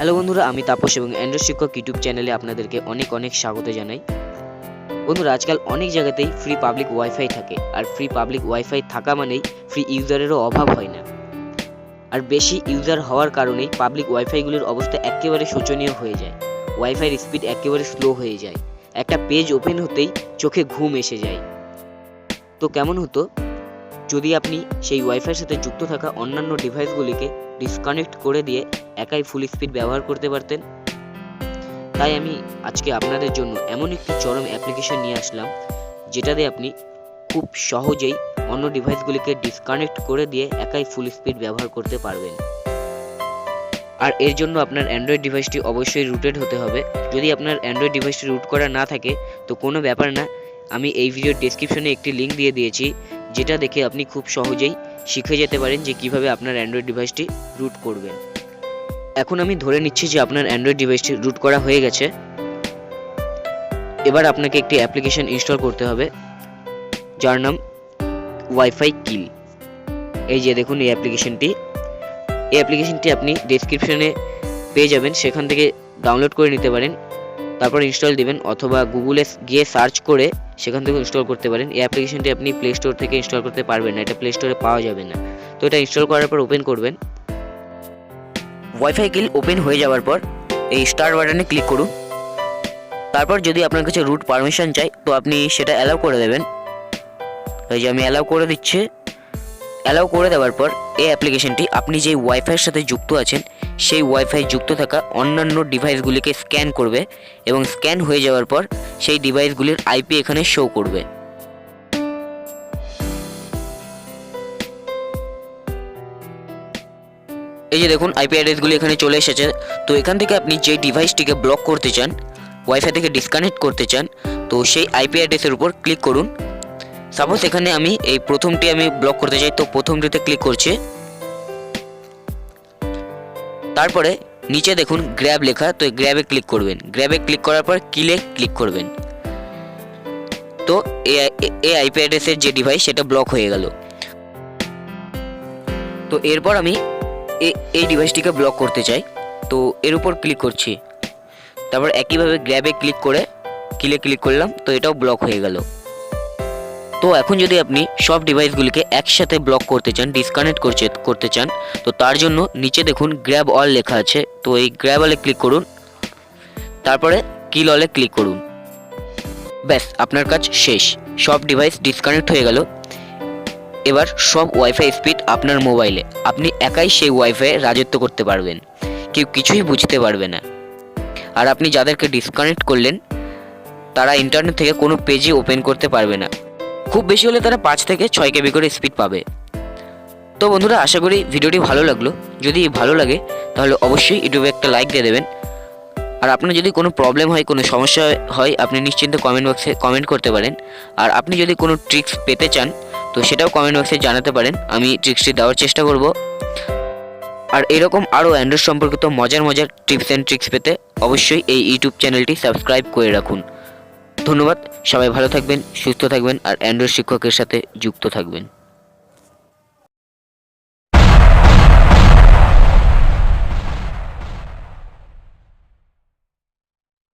Hello বন্ধুরা, আমি তাপস এবং অ্যান্ড্রয়েড শিক্ষক ইউটিউব চ্যানেলে আপনাদেরকে অনেক অনেক স্বাগত জানাই। বন্ধুরা, আজকাল অনেক জায়গাতেই ফ্রি পাবলিক ওয়াইফাই থাকে, আর ফ্রি পাবলিক ওয়াইফাই থাকা মানেই ফ্রি ইউজারেরও অভাব হয় না। আর বেশি ইউজার হওয়ার কারণেই পাবলিক ওয়াইফাইগুলির অবস্থা একেবারে শোচনীয় হয়ে যায়। ওয়াইফাইয়ের স্পিড একেবারে স্লো হয়ে যায়। একটা পেজ ওপেন হতেই চোখে ঘুম এসে যায়। তো কেমন হতো? যদি আপনি সেই ওয়াইফাইয়ের সাথে যুক্ত থাকা অন্যান্য ডিভাইসগুলিকে ডিসকানেক্ট করে দিয়ে একাই ফুল স্পিড ব্যবহার করতে পারতেন, তাই আমি আজকে আপনাদের জন্য এমন একটি চরম অ্যাপ্লিকেশন নিয়ে আসলাম, যেটা দিয়ে আপনি খুব সহজেই অন্য ডিভাইসগুলিকে ডিসকানেক্ট করে দিয়ে একাই ফুল স্পিড ব্যবহার করতে পারবেন। আর এর জন্য আপনার অ্যান্ড্রয়েড ডিভাইসটি অবশ্যই রুটেড হতে হবে। যদি আপনার অ্যান্ড্রয়েড ডিভাইসটি রুট করা না থাকে, তো কোনো ব্যাপার না। আমি এই ভিডিওর ডেসক্রিপশনে একটি লিঙ্ক দিয়ে দিয়েছি। যেটা দেখে আপনি খুব সহজেই শিখে যেতে পারেন যে কীভাবে আপনার অ্যান্ড্রয়েড ডিভাইসটি রুট করবেন। এখন আমি ধরে নিচ্ছি যে আপনার অ্যান্ড্রয়েড ডিভাইসটি রুট করা হয়ে গেছে। এবার আপনাকে একটি অ্যাপ্লিকেশন ইনস্টল করতে হবে, যার নাম ওয়াইফাই কিল এই যে দেখুন এই অ্যাপ্লিকেশনটি এই অ্যাপ্লিকেশনটি আপনি ডেসক্রিপশনে পেয়ে যাবেন, সেখান থেকে ডাউনলোড করে নিতে পারেন। তারপর ইনস্টল দিবেন অথবা গুগলে গিয়ে সার্চ করে সেখান থেকে ইনস্টল করতে পারেন। এই অ্যাপ্লিকেশনটি আপনি প্লে স্টোর থেকে ইনস্টল করতে পারবেন না, এটা প্লে স্টোরে পাওয়া যাবে না। তো এটা ইনস্টল করার পর ওপেন করবেন। ওয়াইফাই কিল ওপেন হয়ে যাওয়ার পর এই স্টার বাটনে ক্লিক করুন। তারপর যদি আপনার কাছে রুট পারমিশন চাই, তো আপনি সেটা অ্যালাউ করে দেবেন। এই যে আমি অ্যালাউ করে দিচ্ছি। অ্যালাউ করে দেওয়ার পর এই অ্যাপ্লিকেশনটি আপনি যেই ওয়াইফাইয়ের সাথে যুক্ত আছেন সেই ওয়াইফাই যুক্ত থাকা অন্যান্য ডিভাইসগুলিকে স্ক্যান করবে এবং স্ক্যান হয়ে যাওয়ার পর সেই ডিভাইসগুলির আইপি এখানে শো করবে। এই যে দেখুন আইপি অ্যাড্রেসগুলি এখানে চলে এসেছে। তো এখান থেকে আপনি যে ডিভাইসটিকে ব্লক করতে চান ওয়াইফাই থেকে ডিসকানেক্ট করতে চান, তো সেই আইপি অ্যাড্রেসের উপর ক্লিক করুন। সাপোজ এখানে আমি এই প্রথমটি আমি ব্লক করতে চাই, তো প্রথমটিতে ক্লিক করছি। তারপরে নিচে দেখুন গ্র্যাব লেখা, তো গ্র্যাবে ক্লিক করবেন। গ্র্যাবে ক্লিক করার পর কিলে ক্লিক করবেন। তো এই আইপি অ্যাড্রেসের যে ডিভাইস সেটা ব্লক হয়ে গেল। তো এরপর আমি এই ডিভাইসটিকে ব্লক করতে চাই। তো এর উপর ক্লিক করছি। তারপর একইভাবে গ্র্যাবে ক্লিক করে কিলে ক্লিক করলাম, তো এটাও ব্লক হয়ে গেল। তো এখন যদি আপনি সব ডিভাইসগুলিকে একসাথে ব্লক করতে চান ডিসকানেক্ট করছে, করতে চান, তো তার জন্য নিচে দেখুন গ্র্যাব অল লেখা আছে। তো এই গ্র্যাব অলে ক্লিক করুন। তারপরে কিল অলে ক্লিক করুন। ব্যাস, আপনার কাজ শেষ। সব ডিভাইস ডিসকানেক্ট হয়ে গেল। এবার সব ওয়াইফাই স্পিড আপনার মোবাইলে আপনি একাই সেই ওয়াইফাই রাজত্ব করতে পারবেন। কেউ কিছুই বুঝতে পারবে না। আর আপনি যাদেরকে ডিসকানেক্ট করলেন, তারা ইন্টারনেট থেকে কোনো পেজই ওপেন করতে পারবে না। খুব বেশি হলে তারা পাঁচ থেকে ছয় কেবি করে স্পিড পাবে। তো বন্ধুরা, আশা করি ভিডিওটি ভালো লাগল। যদি ভালো লাগে, তাহলে অবশ্যই ইউটিউবে একটা লাইক দিয়ে দেবেন। আর আপনার যদি কোনো প্রবলেম হয়, কোনো সমস্যা হয়, আপনি নিশ্চিন্তে কমেন্ট বক্সে কমেন্ট করতে পারেন। আর আপনি যদি কোনো ট্রিক্স পেতে চান, তো সেটাও কমেন্ট বক্সে জানাতে পারেন। আমি ট্রিক্সটি দেওয়ার চেষ্টা করব। আর এরকম আরও অ্যান্ড্রয়েড সম্পর্কিত মজার মজার টিপস অ্যান্ড ট্রিক্স পেতে অবশ্যই এই ইউটিউব চ্যানেলটি সাবস্ক্রাইব করে রাখুন। ধন্যবাদ। সবাই ভালো থাকবেন সুস্থ থাকবেন আর অ্যান্ড্রয়েড শিক্ষকের সাথে যুক্ত থাকবেন।